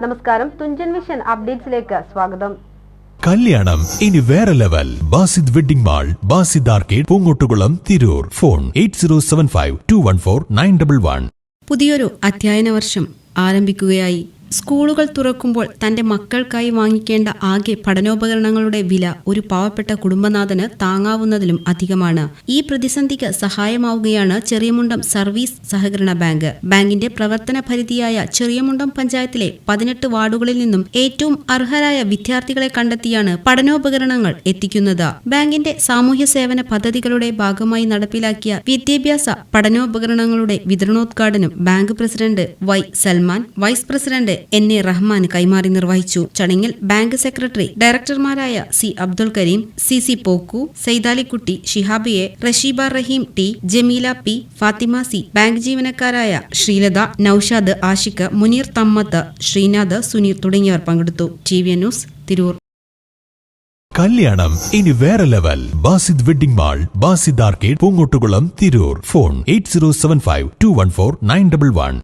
നമസ്കാരം. തുഞ്ചൻ വിഷൻ അപ്ഡേറ്റ്സിലേക്ക് സ്വാഗതം. കല്യാണം. ഇനി വേറെ level. Basid wedding mall Basid arcade Poongottukulam Tirur. Phone eight zero seven five two one four nine double one. പുതിയൊരു അധ്യയന വർഷം ആരംഭിക്കുകയായി. സ്കൂളുകൾ തുറക്കുമ്പോൾ തന്റെ മക്കൾക്കായി വാങ്ങിക്കേണ്ട ആകെ പഠനോപകരണങ്ങളുടെ വില ഒരു പാവപ്പെട്ട കുടുംബനാഥന് താങ്ങാവുന്നതിലും അധികമാണ്. ഈ പ്രതിസന്ധിക്ക് സഹായമാവുകയാണ് ചെറിയമുണ്ടം സർവീസ് സഹകരണ ബാങ്ക്. ബാങ്കിന്റെ പ്രവർത്തന പരിധിയായ ചെറിയമുണ്ടം പഞ്ചായത്തിലെ പതിനെട്ട് വാർഡുകളിൽ നിന്നും ഏറ്റവും അർഹരായ വിദ്യാർത്ഥികളെ കണ്ടെത്തിയാണ് പഠനോപകരണങ്ങൾ എത്തിക്കുന്നത്. ബാങ്കിന്റെ സാമൂഹ്യ സേവന പദ്ധതികളുടെ ഭാഗമായി നടപ്പിലാക്കിയ വിദ്യാഭ്യാസ പഠനോപകരണങ്ങളുടെ വിതരണോദ്ഘാടനം bank president Y Salman vice president N A Rahman കൈമാറി നിർവഹിച്ചു. ചടങ്ങിൽ bank secretary ഡയറക്ടർമാരായ C Abdul Kareem C C Pokku Saithalikutty ഷിഹാബിയെ Rasheeba Raheem T Jameela P Fathima C bank ജീവനക്കാരായ Sreelatha Noushad Ashiq Muneer തമ്മത്ത് Sreenath Suneer തുടങ്ങിയവർ പങ്കെടുത്തു. T V news Tirur. കല്യാണം ഇനി വേറെ level. Basid wedding mall Basid arcade Poongottukulam Tirur. Phone eight zero seven five two one four nine double one.